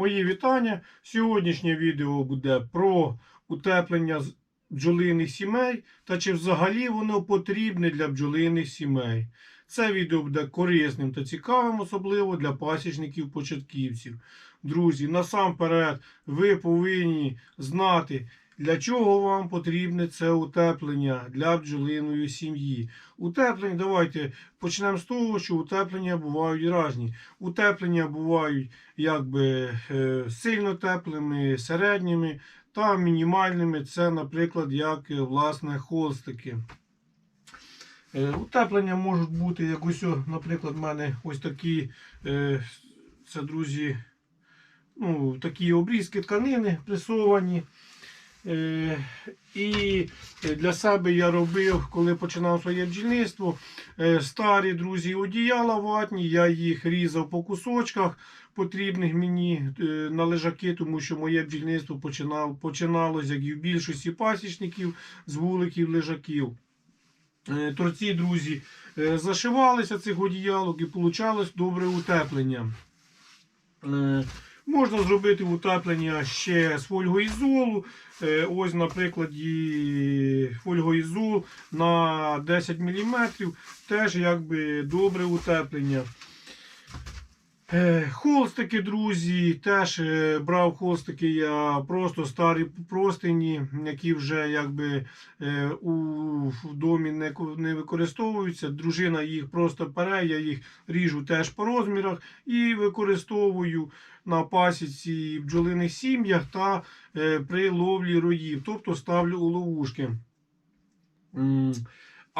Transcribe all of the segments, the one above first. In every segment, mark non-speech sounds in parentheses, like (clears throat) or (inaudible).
Мої вітання. Сьогоднішнє відео буде про утеплення бджолиних сімей та чи взагалі воно потрібне для бджолиних сімей. Це відео буде корисним та цікавим, особливо для пасічників-початківців. Друзі, насамперед, ви повинні знати, для чого вам потрібне це утеплення для бджолиної сім'ї. Утеплення, давайте почнемо з того, що утеплення бувають різні. Утеплення бувають якби е, сильно теплими, середніми та мінімальними. Це, наприклад, як е, власне холстики. Е, Утеплення можуть бути як ось, наприклад, в мене ось такі, це, друзі, ну, такі обрізки тканини пресовані. Е, І для себе я робив, коли починав своє бджільництво, е, старі друзі одіяла ватні, я їх різав по кусочках потрібних мені е, на лежаки, тому що моє бджільництво починав, починалося, як і в більшості пасічників, з вуликів лежаків. Торці, друзі, зашивалися цих одіялок і получалось добре утеплення. Можна зробити утеплення ще з фольгоізолу. Е, Ось, наприклад, фольгоізол на 10 мм. Теж якби добре утеплення. Е, Холстики, друзі, теж е, брав холстики я просто старі простині, які вже якби е, у домі не, не використовуються. Дружина їх просто пере, я їх ріжу теж по розмірах і використовую на пасіці в бджолиних сім'ях та при ловлі роїв, тобто ставлю у ловушки.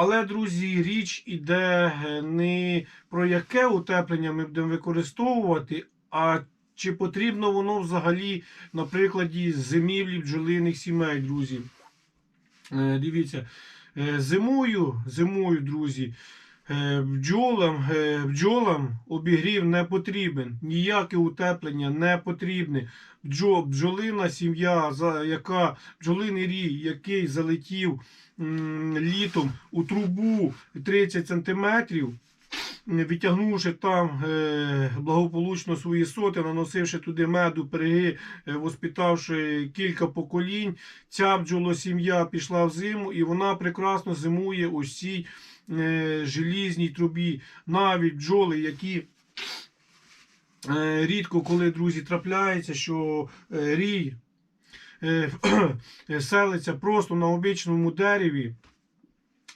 Але, друзі, річ іде е, не про яке утеплення ми будемо використовувати, а чи потрібно воно взагалі на прикладі зимівлі бджолиних сімей, друзі. Е, Дивіться, е, зимою, зимою, друзі, бджолам, бджолам обігрів не потрібен, ніяке утеплення не потрібне. Бджо, бджолина сім'я, яка бджолиний рій, який залетів літом у трубу 30 сантиметрів, відтягнувши там е, благополучно свої соти, наносивши туди меду, переги, е, воспитавши кілька поколінь, ця бджолосім'я пішла в зиму і вона прекрасно зимує у цій е, желізній трубі. Навіть бджоли, які рідко коли, друзі, трапляється, що рій (clears throat) селиться просто на обичному дереві.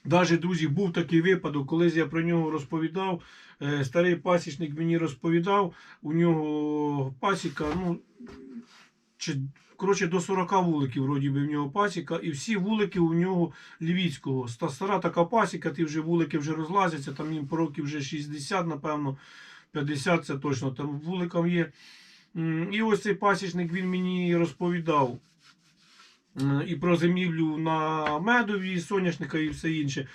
Навіть, друзі, був такий випадок, колись я про нього розповідав. е, Старий пасічник мені розповідав, у нього пасіка, ну, чи, коротше, до 40 вуликів вроді би в нього пасіка, і всі вулики у нього львівського. Ста- Стара така пасіка, ті вже вулики вже розлазяться, там їм по років вже 60, напевно, 50 це точно там вуликам є. І ось цей пасічник він мені розповідав е, і про зимівлю на медові, соняшника і все інше.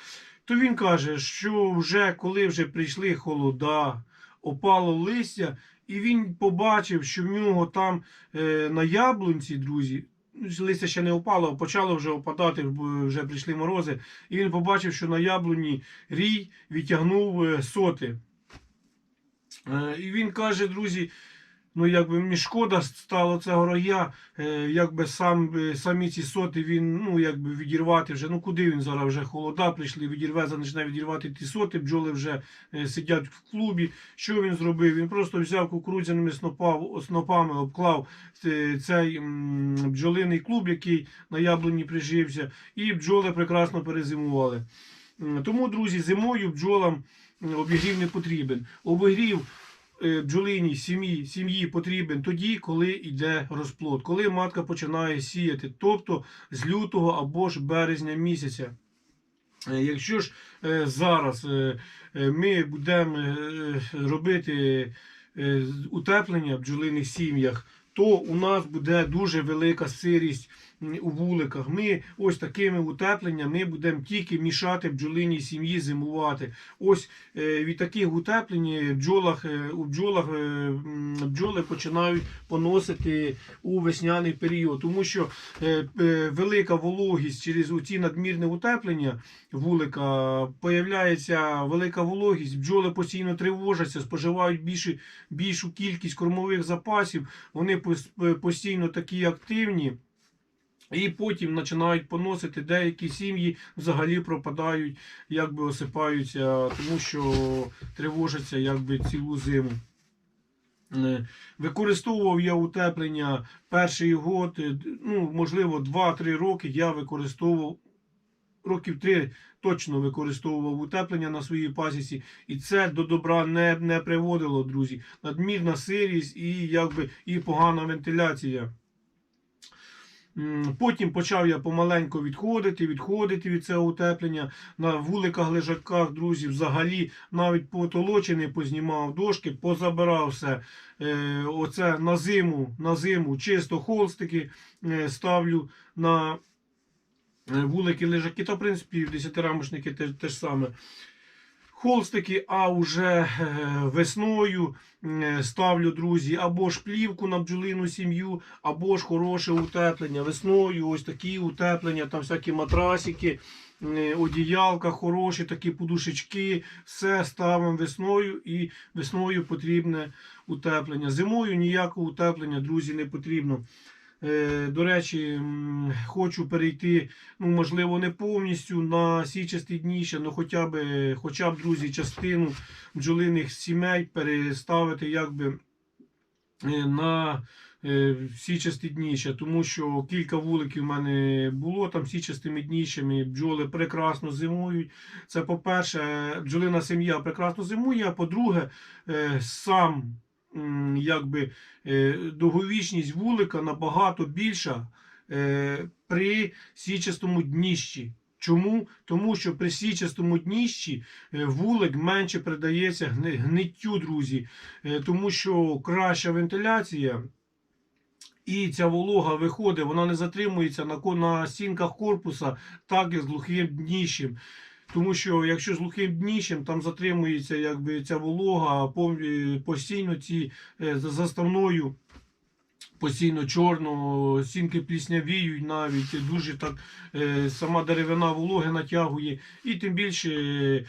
То він каже, що вже коли вже прийшли холода, опало листя, і він побачив, що в нього там е, на яблунці, друзі, листя ще не опало, почало вже опадати, вже прийшли морози. І він побачив, що на яблуні рій відтягнув е, соти. Е, І він каже, друзі, ну якби мені шкода стало цього роя, е, якби сам, е, самі ці соти він ну якби відірвати вже. Ну куди він зараз вже холода прийшли, відірве, почне відірвати ті соти, бджоли вже е, сидять в клубі. Що він зробив? Він просто взяв кукурудзяними снопав, снопами, обклав цей бджолиний клуб, який на яблуні прижився, і бджоли прекрасно перезимували. Тому, друзі, зимою бджолам обігрів не потрібен. Обігрів бджолиній сім'ї сім'ї потрібен тоді, коли йде розплод, коли матка починає сіяти, тобто з лютого або ж березня місяця. Е, Якщо ж е, зараз е, е, ми будемо е, робити е, утеплення в бджолиних сім'ях, то у нас буде дуже велика сирість у вуликах. Ми ось такими утепленнями будемо тільки мішати бджолиній сім'ї зимувати. Ось е, від таких утеплень бджолах, е, у бджолах е, бджоли починають поносити у весняний період, тому що велика вологість через ці надмірне утеплення вулика появляється велика вологість, бджоли постійно тривожаться, споживають більше, більшу кількість кормових запасів, вони пос- постійно такі активні. І потім починають поносити деякі сім'ї взагалі пропадають, якби осипаються, тому що тривожаться якби цілу зиму. Е, Використовував я утеплення перший год, е, ну, можливо, 2-3 роки я використовував, років 3 точно використовував утеплення на своїй пасіці, і це до добра не, не приводило, друзі. Надмірна сирість і, якби, і погана вентиляція. Потім почав я помаленьку відходити, відходити від цього утеплення. На вуликах, лежаках, друзі, взагалі навіть потолочений познімав дошки, позабирав все. Е, оце на зиму, на зиму чисто холстики е, ставлю на е, вулики, лежаки. Та, в принципі, десятирамочники те, те ж саме. Холстики, а вже е, весною е, ставлю, друзі, або ж плівку на бджолину сім'ю, або ж хороше утеплення. Весною ось такі утеплення, там всякі матрасики, е, одіялка хороші, такі подушечки. Все ставимо весною і весною потрібне утеплення. Зимою ніякого утеплення, друзі, не потрібно. Е, До речі, хочу перейти, ну можливо, не повністю на січасті дніща, але хоча б, хоча б, друзі, частину бджолиних сімей переставити якби е, на е, січасті дніща, тому що кілька вуликів в мене було там січастими дніщами, бджоли прекрасно зимують. Це по-перше, бджолина сім'я прекрасно зимує, а по-друге, сам якби е, довговічність вулика набагато більша е, при січастому дніщі. Чому? Тому що при січастому дніщі е, вулик менше придається гниттю, друзі, тому що краща вентиляція. І ця волога виходить, вона не затримується на, на стінках корпуса, так як з глухим дніщем. Тому що якщо з глухим дніщем, там затримується якби, ця волога е, постійно ці е, заставною, постійно чорно, стінки пліснявіють навіть, дуже так е, сама деревина вологи натягує, і тим більше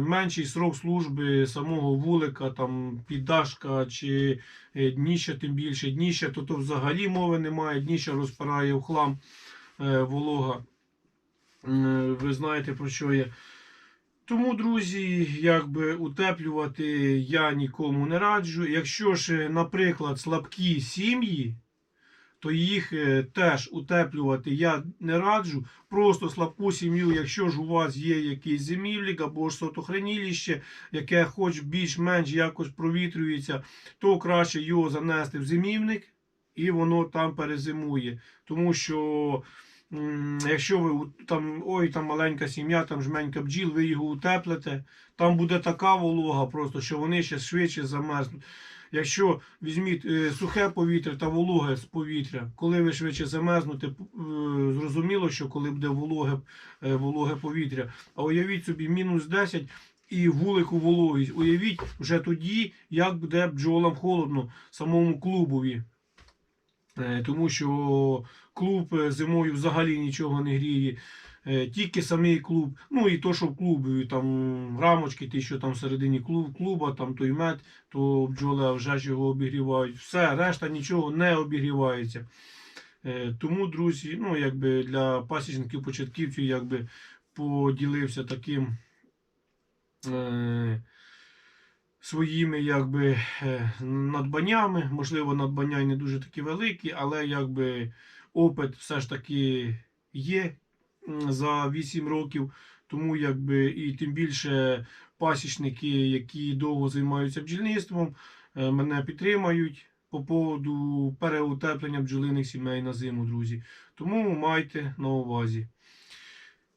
менший срок служби самого вулика, там піддашка чи дніща, тим більше. Дніща, то, то взагалі мови немає, дніща розпирає в хлам волога. Е, Ви знаєте про що я. Тому, друзі, якби утеплювати я нікому не раджу. Якщо ж, е, наприклад, слабкі сім'ї, то їх е, теж утеплювати я не раджу. Просто слабку сім'ю, якщо ж у вас є якийсь зимівлік або ж сотохранилище, яке хоч більш-менш якось провітрюється, то краще його занести в зимівник і воно там перезимує. Тому що якщо ви там, ой, там маленька сім'я, там жменька бджіл, ви його утеплите, там буде така волога, просто що вони ще швидше замерзнуть. Якщо візьміть е, сухе повітря та вологе з повітря, коли ви швидше замерзнете, е, зрозуміло, що коли буде вологе, е, вологе повітря. А уявіть собі мінус 10 і вулику вологість. Уявіть вже тоді, як буде бджолам холодно самому клубові. Е, Тому що клуб е, зимою взагалі нічого не гріє. Е, Тільки самий клуб, ну і то, що в клубі, там рамочки, ті, що там всередині клуб, клуба, там той мед, то бджоли вже ж його обігрівають. Все, решта нічого не обігрівається. Тому, друзі, ну якби для пасічників початківців якби поділився таким своїми якби, е, надбаннями. Можливо, надбання і не дуже такі великі, але якби опит все ж таки є за 8 років. Тому якби і тим більше пасічники, які довго займаються бджільництвом, е, мене підтримають по поводу переутеплення бджолиних сімей на зиму, друзі. Тому майте на увазі.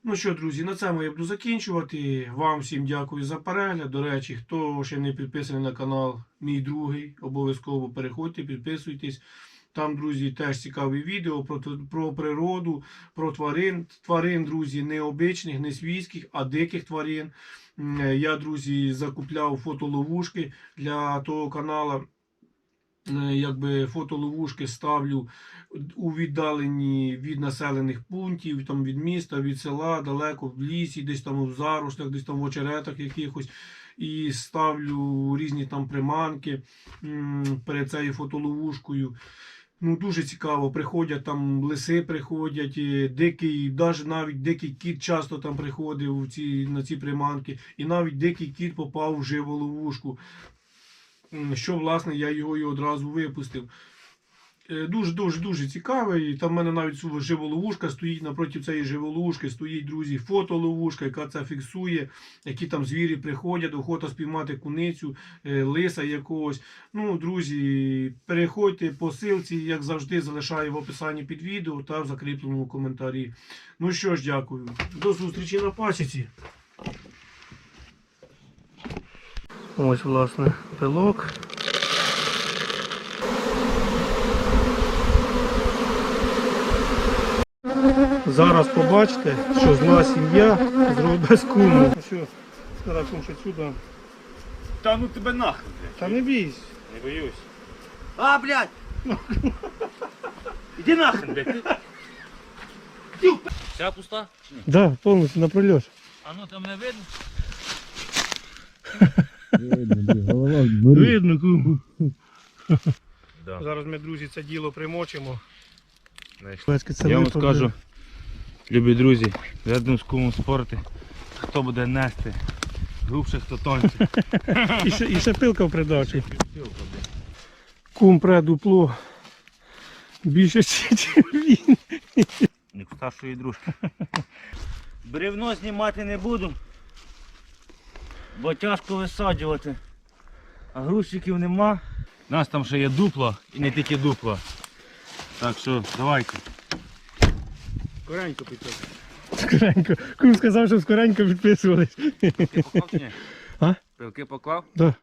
Ну що, друзі, на цьому я буду закінчувати. Вам всім дякую за перегляд. До речі, хто ще не підписаний на канал, мій другий, обов'язково переходьте, підписуйтесь. Там, друзі, теж цікаві відео про, про природу, про тварин. Тварин, друзі, не обичних, не свійських, а диких тварин. Я, друзі, закупляв фотоловушки для того каналу. Е, Якби фотоловушки ставлю у віддалені від населених пунктів, там від міста, від села, далеко в лісі, десь там в зарослях, десь там в очеретах якихось. І ставлю різні там приманки перед цією фотоловушкою. Ну, дуже цікаво. Приходять там лиси, приходять, дикий, навіть навіть дикий кіт часто там приходив ці, на ці приманки. І навіть дикий кіт попав в живу ловушку. Що, власне, я його і одразу випустив. Е, Дуже дуже дуже цікавий. Там в мене навіть живоловушка стоїть напроти цієї живоловушки, стоїть, друзі, фотоловушка, яка це фіксує, які там звірі приходять, охота спіймати куницю, е, лиса якогось. Ну, друзі, переходьте по ссылці, як завжди, залишаю в описанні під відео та в закріпленому коментарі. Ну що ж, дякую. До зустрічі на пасіці. Ось, власне, пилок. Зараз побачите, що зла сім'я зробить без куму. Ну що, сказав кум, сюди. Та ну тебе нахрен, блядь. Та не бійся. Не боюсь. А, блядь! (laughs) Іди нахрен, блядь. Вся пуста? Да, повністю на прольот. А ну там не видно? (laughs) Видно, кум. (laughs) Зараз ми, друзі, це діло примочимо. Я вам скажу, любі друзі, рядом з кумом спорти, хто буде нести, грубше, хто тонше. (laughs) І ще, і ще пилка в придачі. Кум пре дупло. Більше, (laughs) ніж він. Як старшої дружки. Бревно знімати не буду, бо тяжко висаджувати. А грузчиків нема. У нас там ще є дупло і не тільки дупло. Так що давайте. Скоренько підписуємо. Скоренько. Кум сказав, що скоренько підписувались. Пилки поклав чи ні? А? Пилки поклав? Да.